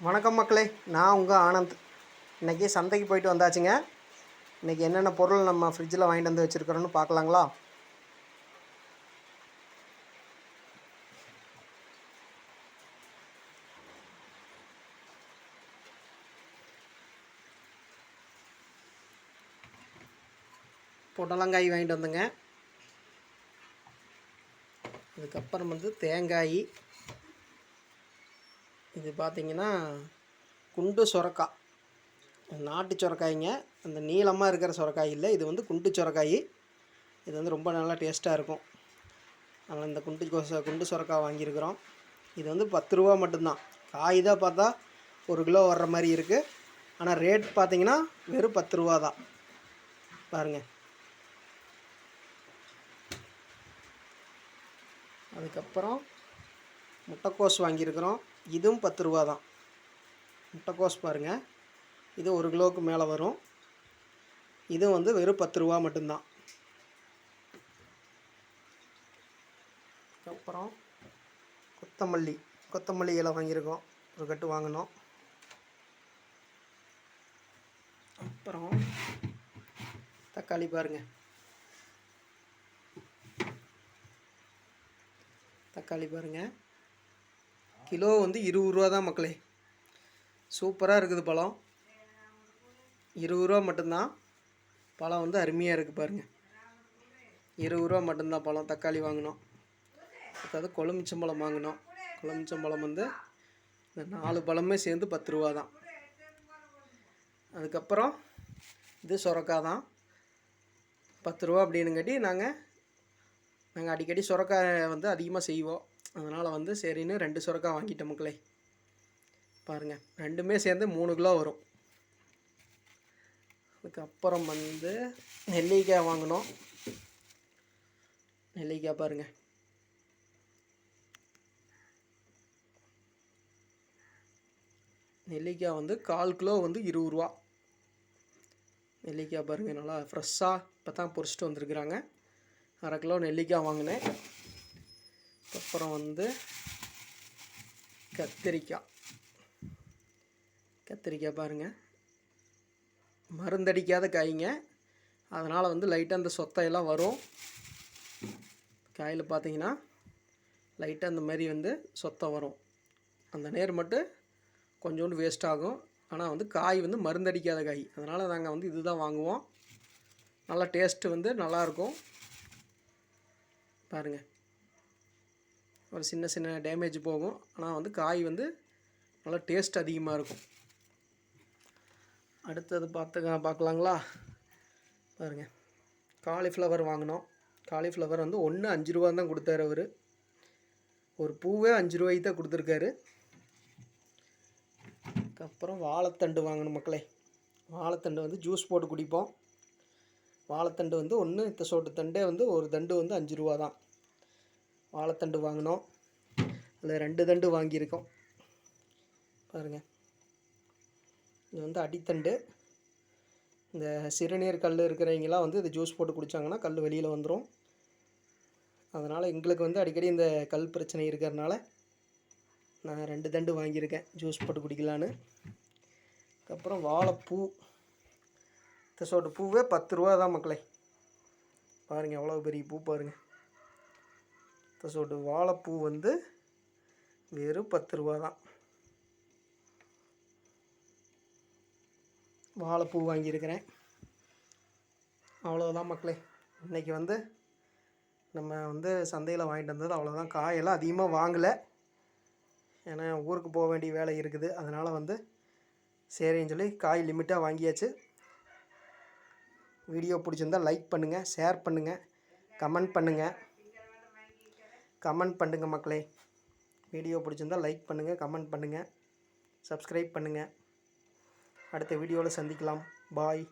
வணக்கம் மக்களே நான் உங்கள் ஆனந்த். இன்றைக்கி சந்தைக்கு போயிட்டு வந்தாச்சுங்க. இன்றைக்கி என்னென்ன பொருள் நம்ம ஃப்ரிட்ஜில் வாங்கிட்டு வந்து வச்சுருக்கிறோன்னு பார்க்கலாங்களா? புடலங்காய் வாங்கிட்டு வந்தேங்க. அதுக்கப்புறம் வந்து தேங்காய் இது பார்த்திங்கன்னா குண்டு சுரக்காய் நாட்டு சுரக்காய்ங்க. அந்த நீளமாக இருக்கிற சுரக்காய் இல்லை இது வந்து குண்டு சுரக்காய். இது வந்து ரொம்ப நல்லா டேஸ்ட்டாக இருக்கும். அதனால் இந்த குண்டு குண்டு சுரக்காய் வாங்கியிருக்கிறோம். இது வந்து பத்து ரூபா மட்டும்தான். காய் தான் பார்த்தா ஒரு கிலோ வர்ற மாதிரி இருக்குது ஆனால் ரேட் பார்த்தீங்கன்னா வெறும் பத்து ரூபா தான். பாருங்கள் அதுக்கப்புறம் முட்டைக்கோஸ் வாங்கியிருக்கிறோம். இதுவும் பத்து ரூபா தான். முட்டைக்கோஸ் பாருங்கள் இது ஒரு கிலோவுக்கு மேலே வரும். இது வந்து வெறும் பத்து ரூபா மட்டும்தான். அப்புறம் கொத்தமல்லி. கொத்தமல்லி இலை வாங்கியிருக்கோம். ஒரு கட்டு வாங்கினோம். அப்புறம் தக்காளி பாருங்கள் தக்காளி பாருங்கள் கிலோ வந்து இருபது ரூபா தான் மக்களே. சூப்பராக இருக்குது பழம். இருபது ரூபா மட்டும்தான். பழம் வந்து அருமையாக இருக்குது பாருங்கள் இருபது ரூபா மட்டும்தான் பழம். தக்காளி வாங்கினோம். அதாவது கொழுமிச்சம்பழம் வாங்கினோம். கொழுமிச்சம்பழம் வந்து இந்த நாலு பழமே சேர்ந்து பத்து ரூபா தான். அதுக்கப்புறம் இது சுரக்காய் தான். பத்து ரூபா அப்படின்னுங்காட்டி நாங்கள் நாங்கள் அடிக்கடி சுரக்காய் வந்து அதிகமாக செய்வோம். அதனால் வந்து சரின்னு ரெண்டு சுரக்காய் வாங்கிட்டோம் மக்களே. பாருங்கள் ரெண்டுமே சேர்ந்து மூணு கிலோ வரும். அதுக்கப்புறம் வந்து நெல்லிக்காய் வாங்கினோம் நெல்லிக்காய் பாருங்கள் நெல்லிக்காய் வந்து கால் கிலோ வந்து இருபது ரூபா. நெல்லிக்காய் பாருங்கள் நல்லா ஃப்ரெஷ்ஷாக இப்போ தான் பொரிச்சிட்டு வந்திருக்கிறாங்க. அரை கிலோ நெல்லிக்காய் வாங்கினேன். அப்புறம் வந்து கத்திரிக்காய். கத்திரிக்காய் பாருங்கள் மருந்தடிக்காத காய்ங்க. அதனால் வந்து லைட்டாக அந்த சொத்தையெல்லாம் வரும். காயில் பார்த்தீங்கன்னா லைட்டாக அந்த மாதிரி வந்து சொத்தை வரும். அந்த நேர் மட்டும் கொஞ்சோண்டு வேஸ்ட் ஆகும். ஆனால் வந்து காய் வந்து மருந்தடிக்காத காய். அதனால் நாங்கள் வந்து இதுதான் வாங்குவோம். நல்லா டேஸ்ட்டு வந்து நல்லாயிருக்கும் பாருங்கள் ஒரு சின்ன சின்ன டேமேஜ் போகும். ஆனால் வந்து காய் வந்து நல்லா டேஸ்ட் அதிகமாக இருக்கும். அடுத்தது பார்த்து பார்க்கலாங்களா? பாருங்கள் காலிஃப்ளவர் வாங்கினோம். காலிஃப்ளவர் வந்து ஒன்று அஞ்சு ரூபா தான் கொடுத்தாரு அவர். ஒரு பூவே அஞ்சு ரூபாய்க்கு தான் கொடுத்துருக்காரு. அதுக்கப்புறம் வாழைத்தண்டு வாங்கணும் மக்களே. வாழைத்தண்டு வந்து ஜூஸ் போட்டு குடிப்போம். வாழைத்தண்டு வந்து ஒன்று இந்த சோட்டு தண்டே வந்து ஒரு தண்டு வந்து அஞ்சு ரூபா தான். வாழைத்தண்டு வாங்கினோம். அதில் ரெண்டு தண்டு வாங்கியிருக்கோம். பாருங்கள் இது வந்து அடித்தண்டு. இந்த சிறுநீர் கல் இருக்கிறவங்களாம் வந்து இது ஜூஸ் போட்டு குடித்தாங்கன்னா கல் வெளியில் வந்துடும் அதனால் எங்களுக்கு வந்து அடிக்கடி இந்த கல் பிரச்சனை இருக்கிறதுனால நான் ரெண்டு தண்டு வாங்கியிருக்கேன். ஜூஸ் போட்டு குடிக்கலான்னு. அதுக்கப்புறம் வாழைப்பூ. தசோட்டு பூவே பத்து ரூபா தான் மக்களே. பாருங்கள் எவ்வளோ பெரிய பூ பாருங்கள் தசோட்டு வாழைப்பூ வந்து வெறும் பத்து ரூபா தான். வாழைப்பூ வாங்கியிருக்கிறேன். அவ்வளோதான் மக்களே. இன்றைக்கி வந்து நம்ம வந்து சந்தையில் வாங்கிட்டு வந்தது அவ்வளோதான் காயெல்லாம் அதிகமாக வாங்கலை. ஏன்னா ஊருக்கு போக வேண்டிய வேலை இருக்குது. அதனால் வந்து சரின்னு சொல்லி காய் லிமிட்டாக வாங்கியாச்சு. வீடியோ பிடிச்சிருந்தால் லைக் பண்ணுங்கள் ஷேர் பண்ணுங்கள் கமெண்ட் பண்ணுங்கள் கமெண்ட் பண்ணுங்கள் மக்களே. வீடியோ பிடிச்சிருந்தால் லைக் பண்ணுங்கள் கமெண்ட் பண்ணுங்கள் சப்ஸ்கிரைப் பண்ணுங்கள் அடுத்த வீடியோவில் சந்திக்கலாம். பாய்.